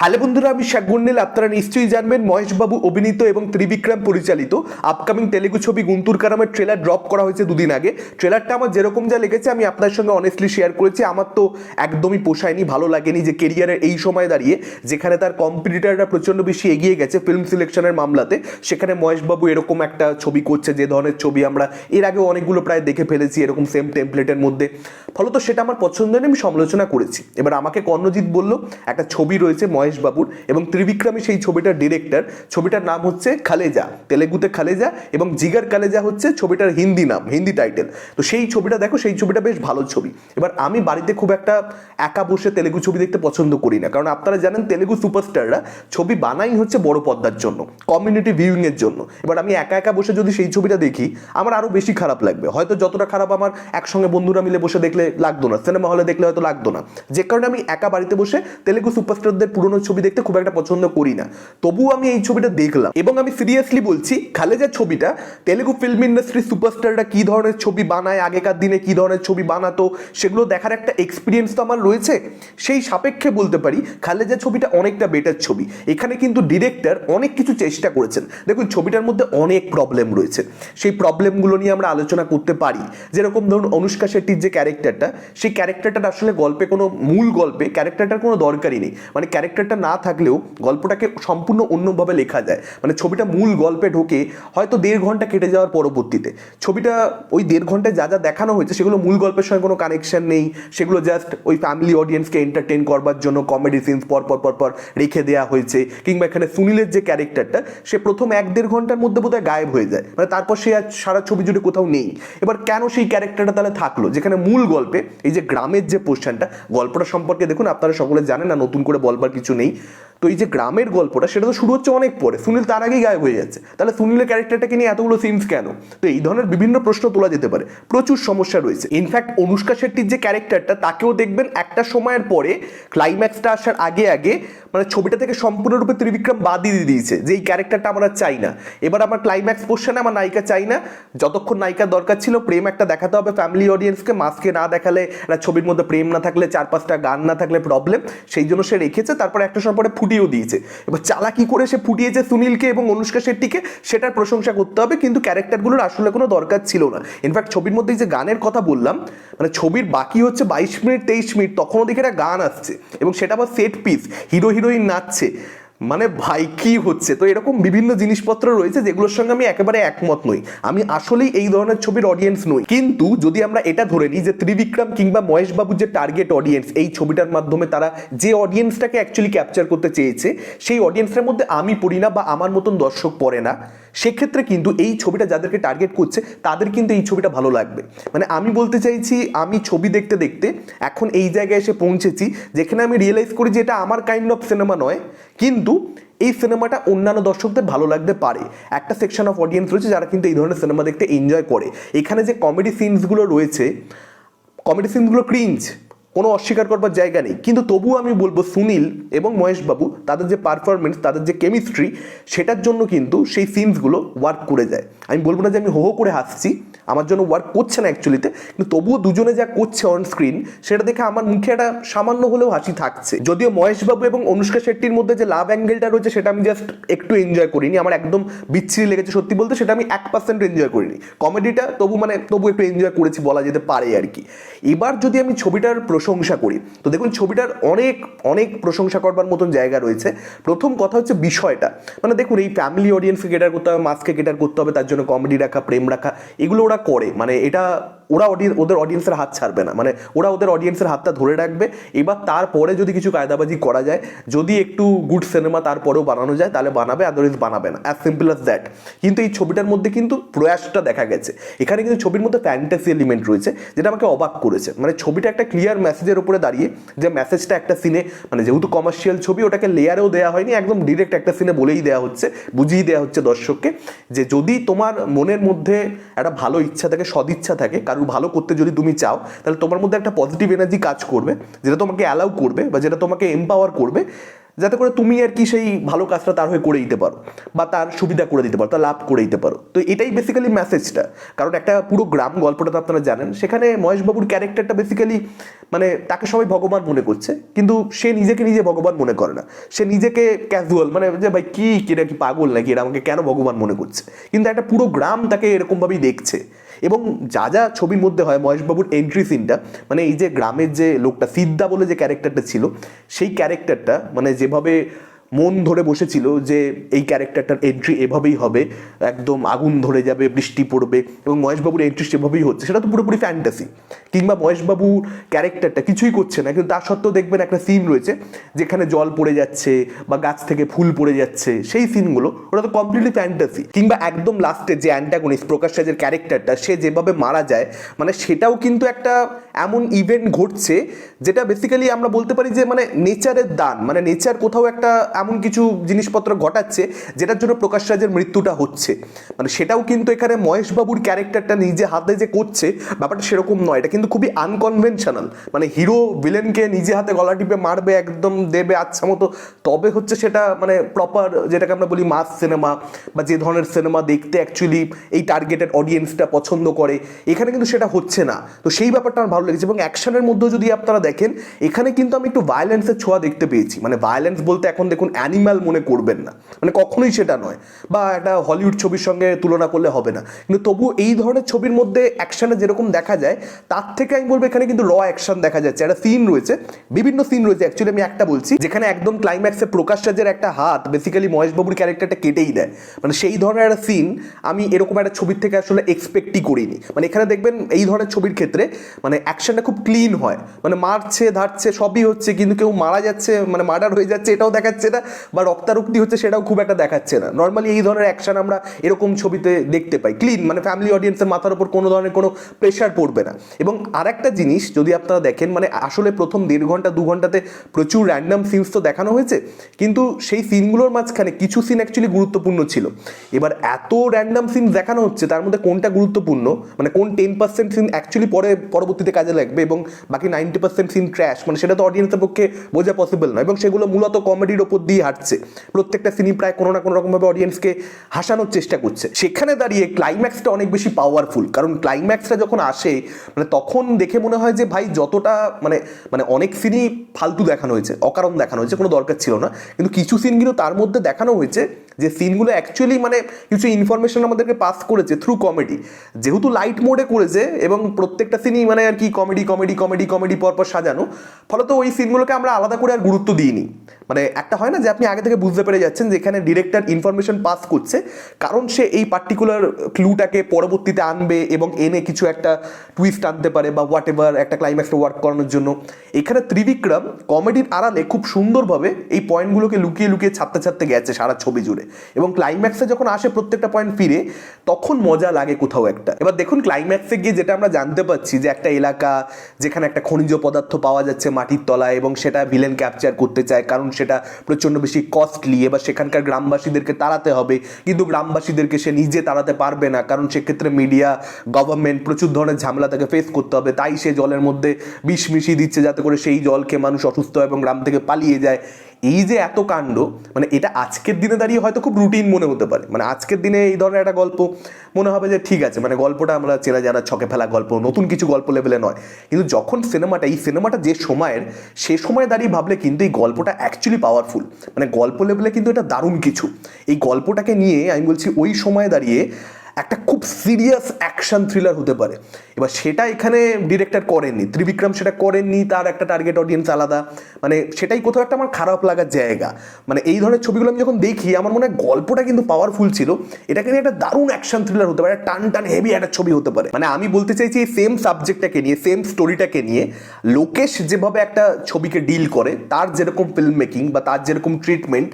Hello বন্ধুরা, আমি শাকগুন্ডেল আপনারা নিশ্চয়ই জানবেন, মহেশবাবু অভিনীত এবং ত্রিবিক্রম পরিচালিত আপকামিং তেলেগু ছবি গুন্তুর কারামের ট্রেলার ড্রপ করা হয়েছে দুদিন আগে। ট্রেলারটা আমার যেরকম যা লেগেছে, আমি আপনার সঙ্গে অনেস্টলি শেয়ার করেছি। আমার তো একদমই পোষায়নি, ভালো লাগেনি যে কেরিয়ারের এই সময় দাঁড়িয়ে, যেখানে তার কম্পিটিটাররা প্রচণ্ড বেশি এগিয়ে গেছে ফিল্ম সিলেকশনের মামলাতে। সেখানে মহেশবাবু এরকম একটা ছবি করছে, যে ধরনের ছবি আমরা এর আগে অনেকগুলো প্রায় দেখে ফেলেছি, এরকম সেম টেমপ্লেটের মধ্যে। ফলত সেটা আমার পছন্দ নিয়ে আমি সমালোচনা করেছি। এবার আমাকে কর্ণজিৎ বলল, একটা ছবি রয়েছে মহেশ বাবুর এবং ত্রিবিক্রমী সেই ছবিটার ডিরেক্টর। ছবিটার নাম হচ্ছে খালেজা, তেলেগুতে খালেজা এবং জিগার কালেজা হচ্ছে ছবিটার হিন্দি নাম, হিন্দি টাইটেল। তো সেই ছবিটা দেখো, সেই ছবিটা বেশ ভালো ছবি। এবার আমি বাড়িতে খুব একটা একা বসে তেলেগু ছবি দেখতে পছন্দ করি না। কারণ আপনারা জানেন, তেলেগু সুপারস্টাররা ছবি বানাই হচ্ছে বড় পর্দার জন্য কমিউনিটি ভিউইং এর জন্য। এবার আমি একা একা বসে যদি সেই ছবিটা দেখি, আমার আরও বেশি খারাপ লাগবে। হয়তো যতটা খারাপ আমার একসঙ্গে বন্ধুরা মিলে বসে দেখলে লাগতো না, সিনেমা হলে দেখলে হয়তো লাগতো না। যে কারণে আমি একা বাড়িতে বসে তেলেগু সুপারস্টারদের পুরনো ছবি দেখতে খুব একটা পছন্দ করি না। তবুও আমি এই ছবিটা দেখলাম। এবং আমি সিরিয়াসলি বলছি, খালেজা ছবিটা, তেলেগু ফিল্ম ইন্ডাস্ট্রি সুপারস্টাররা কি ধরনের ছবি বানায়, আগেকার দিনে কি ধরনের ছবি বানাতো, সেগুলো দেখার একটা এক্সপিরিয়েন্স তো আমার রয়েছে। সেই সাপেক্ষে বলতে পারি, খালেজা ছবিটা অনেকটা বেটার ছবি। এখানে কিন্তু ডিরেক্টর অনেক কিছু চেষ্টা করেছেন। দেখুন, ছবিটার মধ্যে অনেক প্রবলেম রয়েছে। সেই প্রবলেমগুলো নিয়ে আমরা আলোচনা করতে পারি। যেরকম ধরুন, অনুষ্কা শেট্টির যে ক্যারেক্টারটা সেই ক্যারেক্টারটা আসলে গল্পে কোনো মূল গল্পে ক্যারেক্টারটার কোনো দরকারই নেই। মানে ক্যারেক্টারটা না থাকলেও গল্পটাকে সম্পূর্ণ অন্যভাবে লেখা যায়। মানে ছবিটা মূল গল্পে ঢোকে, হয়তো দেড় ঘণ্টা কেটে যাওয়ার পরবর্তীতে। ছবিটা ওই দেড় ঘন্টায় যা যা দেখানো হয়েছে, সেগুলো মূল গল্পের সঙ্গে কোনো কানেকশন নেই। সেগুলো জাস্ট ওই ফ্যামিলি অডিয়েন্সকে এন্টারটেন করবার জন্য কমেডি সিনস পর পর পর পর রেখে দেওয়া হয়েছে। কিংবা এখানে সুনীলের যে ক্যারেক্টারটা সে প্রথম এক দেড় ঘণ্টার মধ্যে বোধহয় গায়েব হয়ে যায়। মানে তারপর সে আর সারা ছবি জুড়ে কোথাও নেই। এবার কেন সেই ক্যারেক্টারটা তাহলে থাকল? যেখানে মূল গল্পে এই যে গ্রামের যে পোর্শনটা গল্পটা সম্পর্কে দেখুন, আপনারা সকলে জানেন না, নতুন করে বলবার কিছু নেই। তো এই যে গ্রামের গল্পটা, সেটা তো শুরু হচ্ছে অনেক পরে। সুনীল তার আগেই গায়েব হয়ে যাচ্ছে। তাহলে সুনীলের ক্যারেক্টারটাকে নিয়ে এতগুলো সিনস কেন? তো এই ধরনের বিভিন্ন প্রশ্ন তোলা যেতে পারে। প্রচুর সমস্যা রয়েছে। ইনফ্যাক্ট অনুষ্কা শেট্টির যে ক্যারেক্টারটা তাকেও দেখবেন একটা সময়ের পরে ক্লাইম্যাক্সটা আসার আগে আগে মানে ছবিটা থেকে সম্পূর্ণরূপে ত্রিবিক্রম বাদ দিয়ে দিয়েছে যে এই ক্যারেক্টারটা আমরা চাই না। এবার আমার ক্লাইম্যাক্স পোর্শনে আমার নায়িকা চাই না। যতক্ষণ নায়িকার দরকার ছিল, প্রেম একটা দেখাতে হবে ফ্যামিলি অডিয়েন্সকে মাস্কে না দেখালে ছবির মধ্যে প্রেম না থাকলে, চার পাঁচটা গান না থাকলে প্রবলেম সেই জন্য সে রেখেছে। তারপরে একটা সময় পরে ফুটিয়েও দিয়েছে। এবার চালাকি করে সে ফুটিয়েছে সুনীলকে এবং অনুষ্কা শেট্টিকে, সেটার প্রশংসা করতে হবে, কিন্তু ক্যারেক্টারগুলোর আসলে কোনো দরকার ছিল না। ইনফ্যাক্ট ছবির মধ্যে যে গানের কথা বললাম মানে ছবির বাকি হচ্ছে বাইশ মিনিট, তেইশ মিনিট, তখনও দেখে একটা গান আসছে এবং সেটা আবার সেট পিস হিরো হিরোইন নাচছে। মানে ভাই কি হচ্ছে? তো এরকম বিভিন্ন জিনিসপত্র রয়েছে যেগুলোর সঙ্গে আমি একেবারে একমত নই। আমি আসলেই এই ধরনের ছবির অডিয়েন্স নই। কিন্তু যদি আমরা এটা ধরে নিই যে ত্রিবিক্রম কিংবা মহেশবাবুর যে টার্গেট অডিয়েন্স এই ছবিটার মাধ্যমে তারা যে অডিয়েন্সটাকে অ্যাকচুয়ালি ক্যাপচার করতে চেয়েছে, সেই অডিয়েন্সের মধ্যে আমি পড়ি না বা আমার মতন দর্শক পড়ে না। সেক্ষেত্রে কিন্তু এই ছবিটা যাদেরকে টার্গেট করছে, তাদের কিন্তু এই ছবিটা ভালো লাগবে। মানে আমি বলতে চাইছি, আমি ছবি দেখতে দেখতে এখন এই জায়গায় এসে পৌঁছেছি, যেখানে আমি রিয়েলাইজ করি যে এটা আমার কাইন্ড অফ সিনেমা নয়, কিন্তু এই সিনেমাটা অন্যান্য দর্শকদের ভালো লাগতে পারে। একটা সেকশন অফ অডিয়েন্স রয়েছে যারা কিন্তু এই ধরনের সিনেমা দেখতে এনজয় করে। এখানে যে কমেডি সিনসগুলো রয়েছে কমেডি সিনসগুলো ক্রিঞ্জ কোনো অস্বীকার করবার জায়গা নেই। কিন্তু তবুও আমি বলব, সুনীল এবং মহেশবাবু তাদের যে পারফরমেন্স তাদের যে কেমিস্ট্রি সেটার জন্য কিন্তু সেই সিনসগুলো ওয়ার্ক করে যায়। আমি বলব না যে আমি হো হো করে হাসছি, আমার জন্য ওয়ার্ক করছে না অ্যাকচুয়ালিতে কিন্তু তবুও দুজনে যা করছে অন স্ক্রিন সেটা দেখে আমার মুখে একটা সামান্য হলেও হাসি থাকছে। যদিও মহেশবাবু এবং অনুষ্কা শেট্টির মধ্যে যে লাভ অ্যাঙ্গেলটা রয়েছে, সেটা আমি জাস্ট একটু এনজয় করিনি। আমার একদম বিচ্ছিরি লেগেছে সত্যি বলতে, সেটা আমি এক পার্সেন্ট এনজয় করিনি। কমেডিটা তবু মানে তবু একটু এনজয় করেছি বলা যেতে পারে আর কি। এবার যদি আমি ছবিটার প্রশংসা করি। তো দেখুন, ছবিটার অনেক অনেক প্রশংসা করবার মতন জায়গা রয়েছে। প্রথম কথা হচ্ছে বিষয়টা। মানে দেখুন, এই ফ্যামিলি অডিয়েন্সকে কেটার করতে হবে মাস্ককে কেটার করতে হবে, তার জন্য কমেডি রাখা, প্রেম রাখা, এগুলো ওরা করে। মানে এটা ওরা অডিয়েন্স ওদের অডিয়েন্সের হাত ছাড়বে না। মানে ওরা ওদের অডিয়েন্সের হাতটা ধরে রাখবে। এবার তারপরে যদি কিছু কায়দাবাজি করা যায়, যদি একটু গুড সিনেমা তারপরেও বানানো যায়, তাহলে বানাবে আদারওয়াইজ বানাবে না। অ্যাজ সিম্পল অ্যাজ দ্যাট কিন্তু এই ছবিটার মধ্যে কিন্তু প্রয়াসটা দেখা গেছে। এখানে কিন্তু ছবির মধ্যে ফ্যান্টাসি এলিমেন্ট রয়েছে, যেটা আমাকে অবাক করেছে। মানে ছবিটা একটা ক্লিয়ার মেসেজের উপরে দাঁড়িয়ে, যে মেসেজটা একটা সিনে মানে যেহেতু কমার্শিয়াল ছবি, ওটাকে লেয়ারেও দেওয়া হয়নি, একদম ডিরেক্ট একটা সিনে বলেই দেওয়া হচ্ছে, বুঝিয়ে দেওয়া হচ্ছে দর্শককে, যে যদি তোমার মনের মধ্যে একটা ভালো ইচ্ছা থাকে, সদিচ্ছা থাকে কারোর ভালো করতে যদি তুমি চাও, তাহলে তোমার মধ্যে একটা পজিটিভ এনার্জি কাজ করবে, যেটা তোমাকে অ্যালাউ করবে বা যেটা তোমাকে এম্পাওয়ার করবে, যাতে করে তুমি আর কি সেই ভালো কাজটা তার হয়ে করে দিতে পারো বা তার সুবিধা করে দিতে পারো, তার লাভ করে দিতে পারো। তো এটাই বেসিক্যালি মেসেজটা কারণ একটা পুরো গ্রাম গল্পটা তো আপনারা জানেন, সেখানে মহেশবাবুর ক্যারেক্টারটা বেসিক্যালি মানে তাকে সবাই ভগবান মনে করছে, কিন্তু সে নিজেকে নিজে ভগবান মনে করে না। সে নিজেকে ক্যাজুয়াল মানে যে ভাই কি কিরা কি পাগল নাকি? এরা আমাকে কেন ভগবান মনে করছে? কিন্তু একটা পুরো গ্রাম তাকে এরকমভাবেই দেখছে। এবং যা যা ছবির মধ্যে হয়, মহেশবাবুর এন্ট্রি সিনটা মানে এই যে গ্রামের যে লোকটা সিদ্ধা বলে যে ক্যারেক্টারটা ছিল, সেই ক্যারেক্টারটা মানে যেভাবে মন ধরে বসেছিল যে এই ক্যারেক্টারটার এন্ট্রি এভাবেই হবে, একদম আগুন ধরে যাবে, বৃষ্টি পড়বে এবং মহেশবাবুর এন্ট্রি সেভাবেই হচ্ছে। সেটা তো পুরোপুরি ফ্যান্টাসি কিংবা মহেশবাবুর ক্যারেক্টারটা কিছুই করছে না, কিন্তু তার সত্ত্বেও দেখবেন একটা সিন রয়েছে যেখানে জল পড়ে যাচ্ছে বা গাছ থেকে ফুল পড়ে যাচ্ছে, সেই সিনগুলো ওটা তো কমপ্লিটলি ফ্যান্টাসি কিংবা একদম লাস্টে যে অ্যান্টাগনিস্ট প্রকাশ রাজের ক্যারেক্টারটা, সে যেভাবে মারা যায় মানে সেটাও কিন্তু একটা এমন ইভেন্ট ঘটছে, যেটা বেসিক্যালি আমরা বলতে পারি যে মানে নেচারের দান মানে নেচার কোথাও একটা এমন কিছু জিনিসপত্র ঘটাচ্ছে যেটার জন্য প্রকাশ রাজের মৃত্যুটা হচ্ছে। মানে সেটাও কিন্তু এখানে মহেশবাবুর ক্যারেক্টারটা নিজে হাতে যে করছে, ব্যাপারটা সেরকম নয়। এটা কিন্তু খুবই আনকনভেনশনাল মানে হিরো ভিলেনকে নিজে হাতে গলা টিপে মারবে, একদম দেবে আচ্ছা মতো। তবে হচ্ছে সেটা মানে প্রপার যেটাকে আমরা বলি মাস সিনেমা বা যে ধরনের সিনেমা দেখতে অ্যাকচুয়ালি এই টার্গেটেড অডিয়েন্সটা পছন্দ করে। এখানে কিন্তু সেটা হচ্ছে না। তো সেই ব্যাপারটা আমার ভালো লেগেছে এবং অ্যাকশনের মধ্যেও যদি আপনারা দেখেন, এখানে কিন্তু আমি একটু ভায়োলেন্সের ছোঁয়া দেখতে পেয়েছি। মানে ভায়োলেন্স বলতে এখন দেখুন অ্যানিম্যাল মনে করবেন না। মানে কখনোই সেটা নয়। বা একটা হলিউড ছবির সঙ্গে তুলনা করলে হবে না। কিন্তু তবু এই ধরনের ছবির মধ্যে অ্যাকশনে যেরকম দেখা যায়, তার থেকে আমি বলব এখানে কিন্তু র অ্যাকশন দেখা যাচ্ছে। একটা সিন রয়েছে, বিভিন্ন সিন রয়েছে। অ্যাকচুয়ালি আমি একটা বলছি, যেখানে একদম ক্লাইম্যাক্সে প্রকাশ রাজের একটা হাত বেসিক্যালি মহেশবাবুর ক্যারেক্টারটা কেটেই দেয়। মানে সেই ধরনের একটা সিন আমি এরকম একটা ছবির থেকে আসলে এক্সপেক্টই করিনি। মানে এখানে দেখবেন এই ধরনের ছবির ক্ষেত্রে মানে অ্যাকশনটা খুব ক্লিন হয়। মানে মারছে, ধারছে, সবই হচ্ছে, কিন্তু কেউ মারা যাচ্ছে মানে মার্ডার হয়ে যাচ্ছে, এটাও দেখাচ্ছে না বা রক্তারক্তি হচ্ছে সেটাও খুব একটা দেখাচ্ছে না। নর্মালি এই ধরনের অ্যাকশন আমরা এরকম ছবিতে দেখতে পাই। ক্লিন মানে ফ্যামিলি অডিয়েন্সের মাথার উপর কোনো ধরনের কোনো প্রেশার পড়বে না। এবং আরেকটা জিনিস যদি আপনারা দেখেন মানে আসলে প্রথম দেড় ঘণ্টা, দু ঘন্টাতে প্রচুর র্যান্ডাম সিনস তো দেখানো হয়েছে, কিন্তু সেই সিনগুলোর মাঝখানে কিছু সিন অ্যাকচুয়ালি গুরুত্বপূর্ণ ছিল। এবার এত র্যান্ডাম সিন দেখানো হচ্ছে, তার মধ্যে কোনটা গুরুত্বপূর্ণ মানে কোন টেন পার্সেন্ট সিন অ্যাকচুয়ালি পরে, পরবর্তীতে কাজে লাগবে এবং বাকি নাইনটি পার্সেন্ট সিন ক্র্যাশ মানে সেটা তো অডিয়েন্সের পক্ষে বোঝা পসিবল নয়। এবং সেগুলো মূলত কমেডির ওপর দিয়ে হাঁটছে। প্রত্যেকটা সিনই প্রায় কোনো না কোনো রকমভাবে অডিয়েন্সকে হাসানোর চেষ্টা করছে। সেখানে দাঁড়িয়ে ক্লাইম্যাক্সটা অনেক বেশি পাওয়ারফুল কারণ ক্লাইম্যাক্সটা যখন আসে মানে তখন দেখে মনে হয় যে, ভাই, যতটা মানে মানে অনেক সিনই ফালতু দেখানো হয়েছে, অকারণ দেখানো হয়েছে, কোনো দরকার ছিল না। কিন্তু কিছু সিনগুলো তার মধ্যে দেখানো হয়েছে, যে সিনগুলো অ্যাকচুয়ালি মানে কিছু ইনফরমেশন আমাদেরকে পাস করেছে থ্রু কমেডি যেহেতু লাইট মোডে করেছে এবং প্রত্যেকটা সিনই মানে আর কি কমেডি কমেডি কমেডি কমেডি পরপর সাজানো, ফলত ওই সিনগুলোকে আমরা আলাদা করে আর গুরুত্ব দিইনি। মানে একটা হয় না যে আপনি আগে থেকে বুঝতে পেরে যাচ্ছেন যে এখানে ডিরেক্টর ইনফরমেশন পাস করছে, কারণ সে এই পার্টিকুলার ক্লুটাকে পরবর্তীতে আনবে এবং এনে কিছু একটা টুইস্ট আনতে পারে বা হোয়াট এভার একটা ক্লাইম্যাক্সটা ওয়ার্ক করানোর জন্য। এখানে ত্রিবিক্রম কমেডির আড়ালে খুব সুন্দরভাবে এই পয়েন্টগুলোকে লুকিয়ে লুকিয়ে ছাড়তে ছাড়তে গেছে সারা ছবি জুড়ে। এবং ক্লাইম্যাক্সে যখন আসে প্রত্যেকটা পয়েন্ট ফিরে, তখন মজা লাগে কোথাও একটা। এবার দেখুন ক্লাইম্যাক্সে গিয়ে যেটা আমরা জানতে পারছি যে একটা এলাকা যেখানে একটা খনিজ পদার্থ পাওয়া যাচ্ছে মাটির তলায় এবং সেটা ভিলেন ক্যাপচার করতে চায়, কারণ সেটা প্রচণ্ড বেশি কস্টলি এবার সেখানকার গ্রামবাসীদেরকে তাড়াতে হবে। কিন্তু গ্রামবাসীদেরকে সে নিজে তাড়াতে পারবে না, কারণ সেক্ষেত্রে মিডিয়া গভর্নমেন্ট প্রচুর ধরনের ঝামেলা তাকে ফেস করতে হবে। তাই সে জলের মধ্যে বিষ মিশিয়ে দিচ্ছে যাতে করে সেই জলকে মানুষ অসুস্থ এবং গ্রাম থেকে পালিয়ে যায়। এই যে এত কাণ্ড মানে এটা আজকের দিনে দাঁড়িয়ে হয়তো খুব রুটিন মনে হতে পারে। মানে আজকের দিনে এই ধরনের একটা গল্প মনে হবে যে ঠিক আছে মানে গল্পটা আমরা চেনা জানা, ছকে ফেলা গল্প, নতুন কিছু গল্প লেভেলে নয়। কিন্তু যখন সিনেমাটা এই সিনেমাটা যে সময়ের, সে সময় দাঁড়িয়ে ভাবলে কিন্তু এই গল্পটা অ্যাকচুয়ালি পাওয়ারফুল মানে গল্প লেভেলে কিন্তু এটা দারুণ কিছু। এই গল্পটাকে নিয়ে আমি বলছি ওই সময় দাঁড়িয়ে একটা খুব সিরিয়াস অ্যাকশন থ্রিলার হতে পারে। এবার সেটা এখানে ডিরেক্টর করেননি, ত্রিবিক্রম সেটা করেননি, তার একটা টার্গেট অডিয়েন্স আলাদা। মানে সেটাই কোথাও একটা আমার খারাপ লাগার জায়গা। মানে এই ধরনের ছবিগুলো আমি যখন দেখি, আমার মনে হয় গল্পটা কিন্তু পাওয়ারফুল ছিল। এটাকে নিয়ে একটা দারুণ অ্যাকশন থ্রিলার হতে পারে টান টান হেভি একটা ছবি হতে পারে। মানে আমি বলতে চাইছি এই সেম সাবজেক্টটাকে নিয়ে সেম স্টোরিটাকে নিয়ে, লোকেশ যেভাবে একটা ছবিকে ডিল করে, তার যেরকম ফিল্ম মেকিং বা তার যেরকম ট্রিটমেন্ট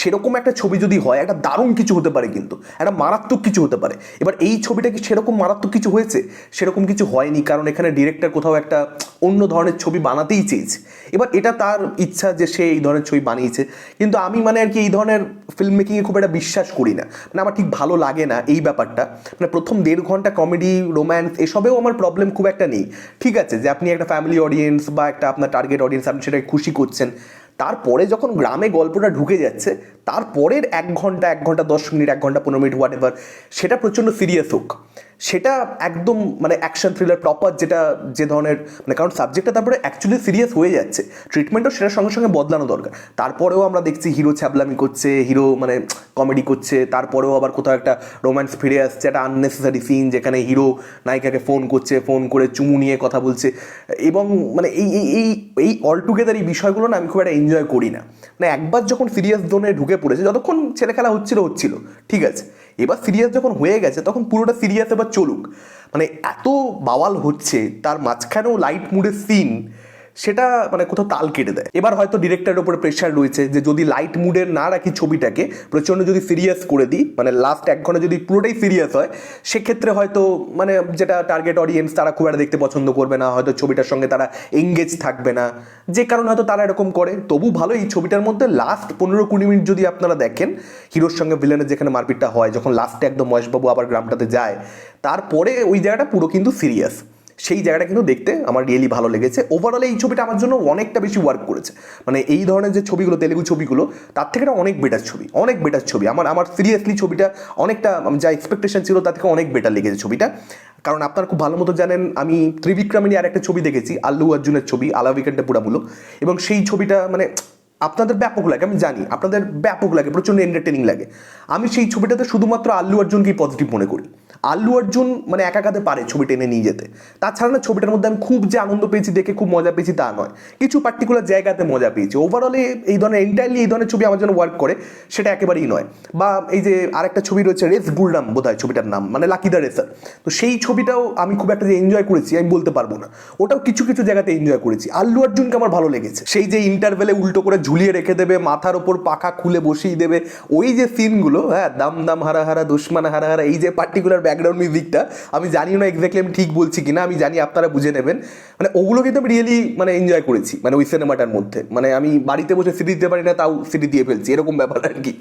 সেরকম একটা ছবি যদি হয়, একটা দারুণ কিছু হতে পারে কিন্তু, একটা মারাত্মক কিছু হতে পারে। এবার এই ছবিটা কি সেরকম মারাত্মক কিছু হয়েছে? সেরকম কিছু হয়নি, কারণ এখানে ডিরেক্টর কোথাও একটা অন্য ধরনের ছবি বানাতেই চেয়েছে। এবার এটা তার ইচ্ছা যে সে এই ধরনের ছবি বানিয়েছে। কিন্তু আমি মানে আর কি এই ধরনের ফিল্ম মেকিংয়ে খুব একটা বিশ্বাস করি না। মানে আমার ঠিক ভালো লাগে না এই ব্যাপারটা। মানে প্রথম দেড় ঘণ্টা কমেডি রোম্যান্স এসবেও আমার প্রবলেম খুব একটা নেই। ঠিক আছে যে আপনি একটা ফ্যামিলি অডিয়েন্স বা একটা আপনার টার্গেট অডিয়েন্স আপনি সেটাকে খুশি করছেন। তারপরে যখন গ্রামে গল্পটা ঢুকে যাচ্ছে, তারপরের এক ঘণ্টা এক ঘণ্টা, দশ মিনিট, এক ঘণ্টা, পনেরো মিনিট হোয়াট এভার সেটা প্রচণ্ড সিরিয়াস হোক। সেটা একদম মানে অ্যাকশন থ্রিলার প্রপার যেটা যে ধরনের মানে কারণ সাবজেক্টটা তারপরে অ্যাকচুয়ালি সিরিয়াস হয়ে যাচ্ছে। ট্রিটমেন্টও সেটার সঙ্গে সঙ্গে বদলানো দরকার। তারপরেও আমরা দেখছি হিরো ছ্যাবলামি করছে হিরো মানে কমেডি করছে, তারপরেও আবার কোথাও একটা রোম্যান্স ফিরে আসছে, একটা আননেসেসারি সিন যেখানে হিরো নায়িকাকে ফোন করছে ফোন করে চুমু নিয়ে কথা বলছে। এবং মানে এই এই এই এই অলটুগেদার এই বিষয়গুলো না আমি খুব একটা এনজয় করি না। মানে একবার যখন সিরিয়াস জোনে ঢুকে পড়েছে, যতক্ষণ ছেলে খেলা হচ্ছিল হচ্ছিল, ঠিক আছে। এবার সিরিয়াস যখন হয়ে গেছে, তখন পুরোটা সিরিয়াস এবার চলুক। মানে এত বাওয়াল হচ্ছে, তার মাঝখানেও লাইট মুডের সিন সেটা মানে কোথাও তাল কেটে দেয়। এবার হয়তো ডিরেক্টরের উপরে প্রেশার রয়েছে যে যদি লাইট মুডের না রাখি ছবিটাকে প্রচণ্ড যদি সিরিয়াস করে দিই মানে লাস্ট এক ঘণ্টা যদি পুরোটাই সিরিয়াস হয়, সেক্ষেত্রে হয়তো মানে যেটা টার্গেট অডিয়েন্স তারা খুব একটা দেখতে পছন্দ করবে না, হয়তো ছবিটার সঙ্গে তারা এঙ্গেজ থাকবে না। যে কারণে হয়তো তারা এরকম করে। তবু ভালো, এই ছবিটার মধ্যে লাস্ট পনেরো কুড়ি মিনিট যদি আপনারা দেখেন, হিরোর সঙ্গে ভিলেনের যেখানে মারপিটটা হয়, যখন লাস্টে একদম মহেশবাবু আবার গ্রামটাতে যায়, তারপরে ওই জায়গাটা পুরো কিন্তু সিরিয়াস সেই জায়গাটা কিন্তু দেখতে আমার রিয়েলি ভালো লেগেছে। ওভারঅল এই ছবিটা আমার জন্য অনেকটা বেশি ওয়ার্ক করেছে। মানে এই ধরনের যে ছবিগুলো, তেলেগু ছবিগুলো, তার থেকে অনেক বেটার ছবি, অনেক বেটার ছবি। আমার আমার সিরিয়াসলি ছবিটা অনেকটা যা এক্সপেকটেশন ছিল, তার থেকে অনেক বেটার লেগেছে ছবিটা। কারণ আপনারা খুব ভালো মতো জানেন, আমি ত্রিবিক্রমিনী আর একটা ছবি দেখেছি, আল্লু অর্জুনের ছবি আলাবিকান্ডা পুরামুলো এবং সেই ছবিটা মানে আপনাদের ব্যাপক লাগে, আমি জানি, আপনাদের ব্যাপক লাগে, প্রচণ্ড এন্টারটেনিং লাগে। আমি সেই ছবিটাতে শুধুমাত্র আল্লু অর্জুনকেই পজিটিভ মনে করি। আল্লু অর্জুন মানে একা একাতে পারে ছবি টেনে নিয়ে যেতে। তাছাড়া না ছবিটার মধ্যে আমি খুব যে আনন্দ পেয়েছি, দেখে খুব মজা পেয়েছি তা নয়। কিছু পার্টিকুলার জায়গাতে মজা পেয়েছি। ওভারঅলে এই ধরনের এন্টায়ারলি এই ধরনের ছবি আমার জন্য ওয়ার্ক করে, সেটা একেবারেই নয়। বা এই যে আরেকটা ছবি রয়েছে রেস গুলরাম বোধ হয় ছবিটার নাম মানে লাকি দ্য রেসার। তো সেই ছবিটাও আমি খুব একটা যে এনজয় করেছি, আমি বলতে পারব না। ওটাও কিছু কিছু জায়গাতে এনজয় করেছি। আল্লু অর্জুনকে আমার ভালো লেগেছে। সেই যে ইন্টারভেলে উল্টো করে ঝুলিয়ে রেখে দেবে, মাথার ওপর পাখা খুলে বসিয়ে দেবে, ওই যে সিনগুলো হ্যাঁ দাম দাম হারা হারা, দুশ্মান হারা হারা, এই যে পার্টিকুলার ব্যাকগ্রাউন্ড মিউজিকটা আমি জানি না এক্স্যাক্টলি আমি ঠিক বলছি কিনা, আমি জানি আপনারা বুঝে নেবেন। মানে ওগুলো কিন্তু আমি রিয়েলি মানে এনজয় করেছি মানে ওই সিনেমাটার মধ্যে। মানে আমি বাড়িতে বসে সিডি দিতে পারি না, তাও সিডি দিয়ে ফেলছি, এরকম ব্যাপার আর কি।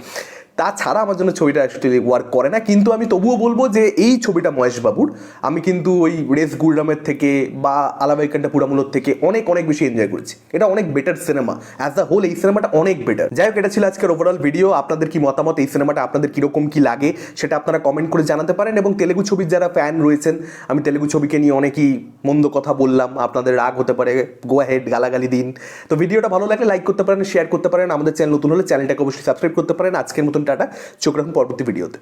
তাছাড়া আমার জন্য ছবিটা অ্যাকচুয়ালি ওয়ার্ক করে না, কিন্তু আমি তবুও বলব যে এই ছবিটা মহেশবাবুর আমি কিন্তু ওই রেস গুলরামের থেকে বা আলাবাইকান্ডা পুরামুলোর থেকে অনেক অনেক বেশি এনজয় করেছি। এটা অনেক better cinema as a whole এই সিনেমাটা অনেক বেটার যাই হোক, এটা ছিল আজকের ওভারঅল ভিডিও আপনাদের কি মতামত? এই সিনেমাটা আপনাদের কীরকম কি লাগে? সেটা আপনারা কমেন্ট করে জানাতে পারেন। এবং তেলেগু ছবির যারা ফ্যান রয়েছেন, আমি তেলেগু ছবিকে নিয়ে অনেকই মন্দ কথা বললাম। আপনাদের রাগ হতে পারে গোয়া হেড গালাগালি দিন। তো ভিডিওটা ভালো লাগলে লাইক করতে পারেন শেয়ার করতে পারেন, আমাদের চ্যানেল নতুন হলে চ্যানেলটাকে অবশ্যই সাবস্ক্রাইব করতে পারেন। আজকের মতন টাটা, চোখ রাখুন পরবর্তী ভিডিওতে